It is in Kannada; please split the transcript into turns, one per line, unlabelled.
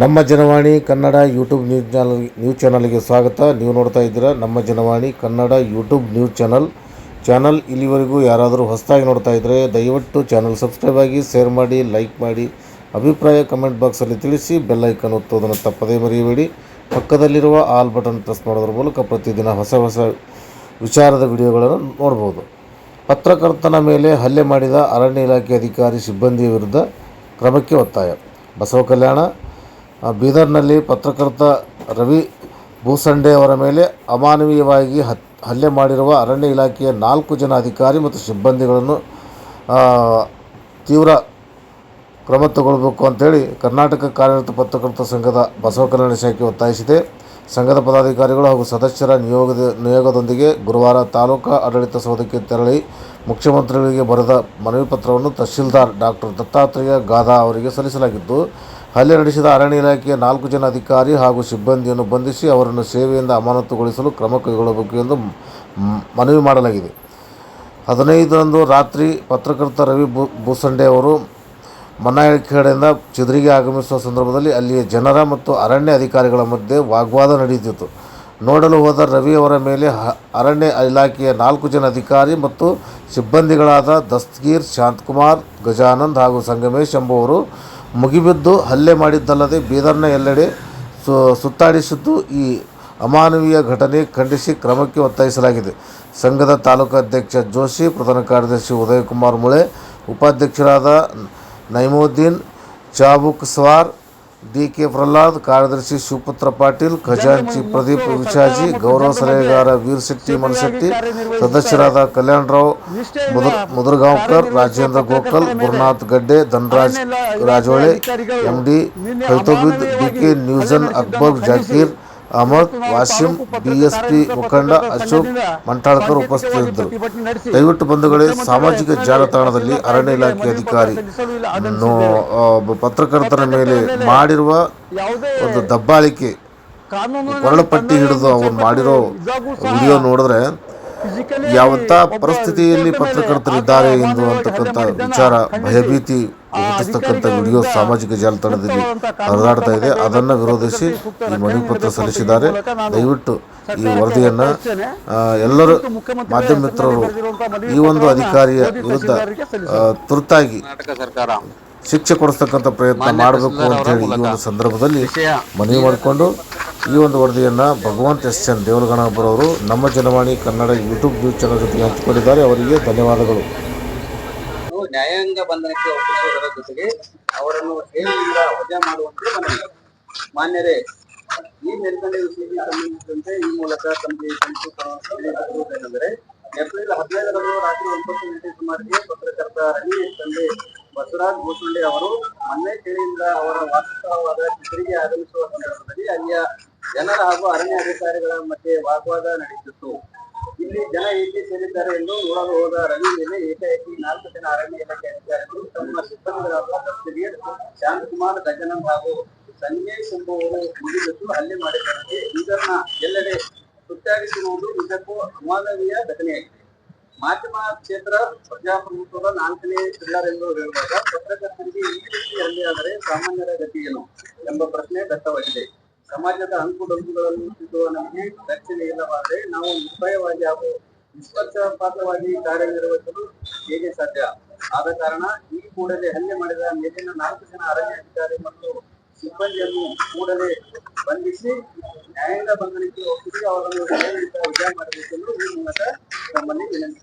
ನಮ್ಮ Janavani Kannada YouTube news channel, news ಚಾನಲ್ಗೆ ಸ್ವಾಗತ. ನೀವು ನೋಡ್ತಾ ಇದ್ದೀರಾ ನಮ್ಮ Janavani Kannada YouTube news channel. Channel ಇಲ್ಲಿವರೆಗೂ ಯಾರಾದರೂ ಹೊಸದಾಗಿ ನೋಡ್ತಾ ಇದ್ದರೆ ದಯವಿಟ್ಟು ಚಾನಲ್ ಸಬ್ಸ್ಕ್ರೈಬ್ ಆಗಿ, ಶೇರ್ ಮಾಡಿ, ಲೈಕ್ ಮಾಡಿ, ಅಭಿಪ್ರಾಯ ಕಮೆಂಟ್ ಬಾಕ್ಸಲ್ಲಿ ತಿಳಿಸಿ, ಬೆಲ್ ಐಕನ್ ಒತ್ತುವುದನ್ನು ತಪ್ಪದೇ ಮರೆಯಬೇಡಿ. ಪಕ್ಕದಲ್ಲಿರುವ ಆಲ್ ಬಟನ್ ಪ್ರೆಸ್ ಮಾಡೋದ್ರ ಮೂಲಕ ಪ್ರತಿದಿನ ಹೊಸ ಹೊಸ ವಿಚಾರದ ವಿಡಿಯೋಗಳನ್ನು ನೋಡ್ಬೋದು. ಪತ್ರಕರ್ತನ ಮೇಲೆ ಹಲ್ಲೆ ಮಾಡಿದ ಅರಣ್ಯ ಇಲಾಖೆ ಅಧಿಕಾರಿ ಸಿಬ್ಬಂದಿಯ ವಿರುದ್ಧ ಕ್ರಮಕ್ಕೆ ಒತ್ತಾಯ. ಬಸವ ಕಲ್ಯಾಣ ಬೀದರ್ನಲ್ಲಿ ಪತ್ರಕರ್ತ ರವಿ ಭೂಸಂಡೆ ಅವರ ಮೇಲೆ ಅಮಾನವೀಯವಾಗಿ ಹಲ್ಲೆ ಮಾಡಿರುವ ಅರಣ್ಯ ಇಲಾಖೆಯ ನಾಲ್ಕು ಜನ ಅಧಿಕಾರಿ ಮತ್ತು ಸಿಬ್ಬಂದಿಗಳನ್ನು ತೀವ್ರ ಕ್ರಮ ತಗೊಳ್ಬೇಕು ಅಂತೇಳಿ ಕರ್ನಾಟಕ ಕಾರ್ಯರತ ಪತ್ರಕರ್ತ ಸಂಘದ ಬಸವ ಕಲ್ಯಾಣ ಶಾಖೆ ಒತ್ತಾಯಿಸಿದೆ. ಸಂಘದ ಪದಾಧಿಕಾರಿಗಳು ಹಾಗೂ ಸದಸ್ಯರ ನಿಯೋಗದ, ನಿಯೋಗದೊಂದಿಗೆ ಗುರುವಾರ ತಾಲೂಕಾ ಆಡಳಿತ ಸೌಧಕ್ಕೆ ತೆರಳಿ ಮುಖ್ಯಮಂತ್ರಿಗಳಿಗೆ ಬರೆದ ಮನವಿ ಪತ್ರವನ್ನು ತಹಶೀಲ್ದಾರ್ ಡಾಕ್ಟರ್ ದತ್ತಾತ್ರೇಯ ಗಾದಾ ಅವರಿಗೆ ಸಲ್ಲಿಸಲಾಗಿದ್ದು ಹಲ್ಲೆ ನಡೆಸಿದ ಅರಣ್ಯ ಇಲಾಖೆಯ ನಾಲ್ಕು ಜನ ಅಧಿಕಾರಿ ಹಾಗೂ ಸಿಬ್ಬಂದಿಯನ್ನು ಬಂಧಿಸಿ ಅವರನ್ನು ಸೇವೆಯಿಂದ ಅಮಾನತುಗೊಳಿಸಲು ಕ್ರಮ ಕೈಗೊಳ್ಳಬೇಕು ಎಂದು ಮನವಿ ಮಾಡಲಾಗಿದೆ. ಹದಿನೈದರಂದು ರಾತ್ರಿ ಪತ್ರಕರ್ತ ರವಿ ಭೂ, ಭೂಸಂಡೆ ಅವರು ಮನ್ನಾಳಿಖೇಡೆಯಿಂದ ಚಿದ್ರಿಗೆ ಆಗಮಿಸುವ ಸಂದರ್ಭದಲ್ಲಿ ಅಲ್ಲಿಯ ಜನರ ಮತ್ತು ಅರಣ್ಯ ಅಧಿಕಾರಿಗಳ ಮಧ್ಯೆ ವಾಗ್ವಾದ ನಡೆಯುತ್ತಿತ್ತು. ನೋಡಲು ಹೋದ ರವಿ ಅವರ ಮೇಲೆ ಅರಣ್ಯ ಇಲಾಖೆಯ ನಾಲ್ಕು ಜನ ಅಧಿಕಾರಿ ಮತ್ತು ಸಿಬ್ಬಂದಿಗಳಾದ ದಸ್ತಗೀರ್ ಶಾಂತಕುಮಾರ್, ಗಜಾನಂದ್ ಹಾಗೂ ಸಂಗಮೇಶ್ ಎಂಬುವರು ಮುಗಿಬಿದ್ದು ಹಲ್ಲೆ ಮಾಡಿದ್ದಲ್ಲದೆ ಬೀದರ್ನ ಎಲ್ಲೆಡೆ ಸು, ಸುತ್ತಾಡಿಸಿದ್ದು ಈ ಅಮಾನವೀಯ ಘಟನೆ ಖಂಡಿಸಿ ಕ್ರಮಕ್ಕೆ ಒತ್ತಾಯಿಸಲಾಗಿದೆ. ಸಂಘದ ತಾಲೂಕು ಅಧ್ಯಕ್ಷ ಜೋಶಿ, ಪ್ರಧಾನ ಕಾರ್ಯದರ್ಶಿ ಉದಯಕುಮಾರ್ ಮುಳೆ, ಉಪಾಧ್ಯಕ್ಷರಾದ Naimuddin, Chabukswar D K Prahlad ಕಾರ್ಯದರ್ಶಿ ಶಿವಪುತ್ರ ಪಾಟೀಲ್ ಖಜಾಂಚಿ ಪ್ರದೀಪ್ ವಿಶಾಜಿ ಗೌರವ ಸಲಹೆಗಾರ ವೀರ್ ಶೆಟ್ಟಿ ಮನಶೆಟ್ಟಿ ಸದಸ್ಯರಾದ Kalyan Rao ಮುದ್ರ ಮುದ್ರಗಾಂವ್ಕರ್ Rajendra Gokal Gurunath Gadde Dhanraj ರಾಜೋಳೆ M D ಖೈತೋಬಿದ್ D K ನ್ಯೂಜನ್ ಅಕ್ಬರ್ ಜಾಕೀರ್ ಅಹಮದ್ ವಾಸಿಂ ಬಿಎಸ್ಪಿ ಮುಖಂಡ ಅಶೋಕ್ ಮಂಟಾಳ್ಕರ್ ಉಪಸ್ಥಿತರಿದ್ದರು. ದಯವಿಟ್ಟು ಬಂಧುಗಳೇ ಸಾಮಾಜಿಕ ಜಾಲತಾಣದಲ್ಲಿ ಅರಣ್ಯ ಇಲಾಖೆ ಅಧಿಕಾರಿ ನೋ ಒಬ್ಬ ಪತ್ರಕರ್ತರ ಮೇಲೆ ಮಾಡಿರುವ ಒಂದು ದಬ್ಬಾಳಿಕೆ ಕೊರಳು ಪಟ್ಟಿ ಹಿಡಿದು ಅವ್ರು ಮಾಡಿರೋ ವಿಡಿಯೋ ನೋಡಿದ್ರೆ ಯಾವಂಥ ಪರಿಸ್ಥಿತಿಯಲ್ಲಿ ಪತ್ರಕರ್ತರಿದ್ದಾರೆ ಎಂದು ಅಂತಕ್ಕಂಥ ವಿಚಾರ ಭಯಭೀತಿ ಹುಟ್ಟಿಸ್ತಕ್ಕಂಥ ವಿಡಿಯೋ ಸಾಮಾಜಿಕ ಜಾಲತಾಣದಲ್ಲಿ ಹರಿದಾಡ್ತಾ ಇದೆ. ಅದನ್ನು ವಿರೋಧಿಸಿ ಈ ಮನವಿ ಪತ್ರ ಸಲ್ಲಿಸಿದ್ದಾರೆ. ದಯವಿಟ್ಟು ಈ ವರದಿಯನ್ನು ಎಲ್ಲರೂ ಮಾಧ್ಯಮ ಮಿತ್ರರು ಈ ಒಂದು ಅಧಿಕಾರಿಯ ವಿರುದ್ಧ ತುರ್ತಾಗಿ
ಸರ್ಕಾರ
ಶಿಕ್ಷೆ ಕೊಡಿಸ್ತಕ್ಕಂಥ ಪ್ರಯತ್ನ ಮಾಡಬೇಕು ಅಂತ ಹೇಳಿ ಈ ಒಂದು ಸಂದರ್ಭದಲ್ಲಿ ಮನವಿ ಮಾಡಿಕೊಂಡು ಈ ಒಂದು ವರದಿಯನ್ನು ಭಗವಂತ ಎಸ್ ಎನ್ ಅವರು ನಮ್ಮ Janavani Kannada YouTube news channel ಜೊತೆಗೆ ಹಂಚಿಕೊಂಡಿದ್ದಾರೆ. ಅವರಿಗೆ ಧನ್ಯವಾದಗಳು.
ನ್ಯಾಯಾಂಗ ಬಂಧನಕ್ಕೆ ಒಪ್ಪಿಸುವುದರ ಜೊತೆಗೆ ಅವರನ್ನು ಸೇವೆಯಿಂದ ವಜಾ ಮಾಡುವಂತೆ ಮನವಿ. ಮಾನ್ಯರೇ ಈ ಮೇಲ್ಕಂಡ ವಿಷಯಕ್ಕೆ ಸಂಬಂಧಿಸಿದಂತೆ ಈ ಮೂಲಕ ತಮಗೆ ತಿಳಿಸುವುದೇನೆಂದರೆ ಏಪ್ರಿಲ್ ಹದಿನೈದರಂದು ರಾತ್ರಿ ಒಂಬತ್ತು ಗಂಟೆ ಸುಮಾರಿಗೆ ಪತ್ರಕರ್ತ ರವಿ ತಂದೆ ಬಸವರಾಜ್ ಗೋಸುಂಡೆ ಅವರು ಮೊನ್ನೆ ಅವರ ವಾಸಸ್ಥಳವಾದ ಚಿತ್ರಿಗೆ ಆಗಮಿಸುವ ಸಂದರ್ಭದಲ್ಲಿ ಅಲ್ಲಿಯ ಜನರ ಹಾಗೂ ಅರಣ್ಯ ಅಧಿಕಾರಿಗಳ ಮಧ್ಯೆ ವಾಗ್ವಾದ ನಡೆಯುತ್ತಿತ್ತು ಇಲ್ಲಿ ಜನ ಏಕೆ ಸೇರಿದ್ದಾರೆ ಎಂದು ನೋಡಲು ಹೋದ ರವಿ ಮೇಲೆ ಏಕಾಏಕಿ ನಾಲ್ಕು ಜನ ಅರಣ್ಯ ಇಲಾಖೆ ಅಧಿಕಾರಿಗಳು ತಮ್ಮ ಸಿಬ್ಬಂದಿಗಳಾದ ಬ್ರಿಗೇಡ್ ಶಾಂತಕುಮಾರ್ ಗಜನಂದ್ ಹಾಗೂ ಸಂಜೇಶ್ ಎಂಬುವರು ಮುಗಿಬಿಟ್ಟು ಹಲ್ಲೆ ಮಾಡಿದ್ದಾರೆ ಇದನ್ನ ಎಲ್ಲೆಡೆ ಸುತ್ತಾಡಿಸಿರುವುದು ಇದಕ್ಕೂ ಅಮಾನವೀಯ ಘಟನೆಯಾಗಿದೆ. ಮಾಧ್ಯಮ ಕ್ಷೇತ್ರ ಪ್ರಜಾಪ್ರಭುತ್ವದ ನಾಲ್ಕನೇ ಪಿಲ್ಲರ್ ಎಂದು ಹೇಳುವಾಗ ಪತ್ರಕರ್ತರಿಗೆ ಈ ರೀತಿ ಆದರೆ ಸಾಮಾನ್ಯರ ಗತಿ ಏನು ಎಂಬ ಪ್ರಶ್ನೆ ದಟ್ಟವಾಗಿದೆ ಸಮಾಜದ ಅಂಕುಡೊಂಕುಗಳನ್ನು ತಿದ್ದುವ ನಮಗೆ ರಕ್ಷಣೆ ಇಲ್ಲವಾದರೆ ನಾವು ನಿರ್ಭಯವಾಗಿ ಹಾಗೂ ನಿಷ್ಪಕ್ಷಪಾತವಾಗಿ ಕಾರ್ಯನಿರ್ವಹಿಸಲು ಹೇಗೆ ಸಾಧ್ಯ? ಆದ ಕಾರಣ ಈ ಕೂಡಲೇ ಹಲ್ಲೆ ಮಾಡಿದ ಮೇಲಿನ ನಾಲ್ಕು ಜನ ಅರಣ್ಯ ಅಧಿಕಾರಿ ಮತ್ತು ಸಿಬ್ಬಂದಿಯನ್ನು ಕೂಡಲೇ ಬಂಧಿಸಿ ನ್ಯಾಯಾಂಗ ಬಂಧನಕ್ಕೆ ಒಪ್ಪಿಸಿ ಅವರನ್ನು ನ್ಯಾಯಯುತ ವಜಾ ಮಾಡಬೇಕೆಂದು ಈ ಮೂಲಕ ತಮ್ಮಲ್ಲಿ ವಿನಂತಿ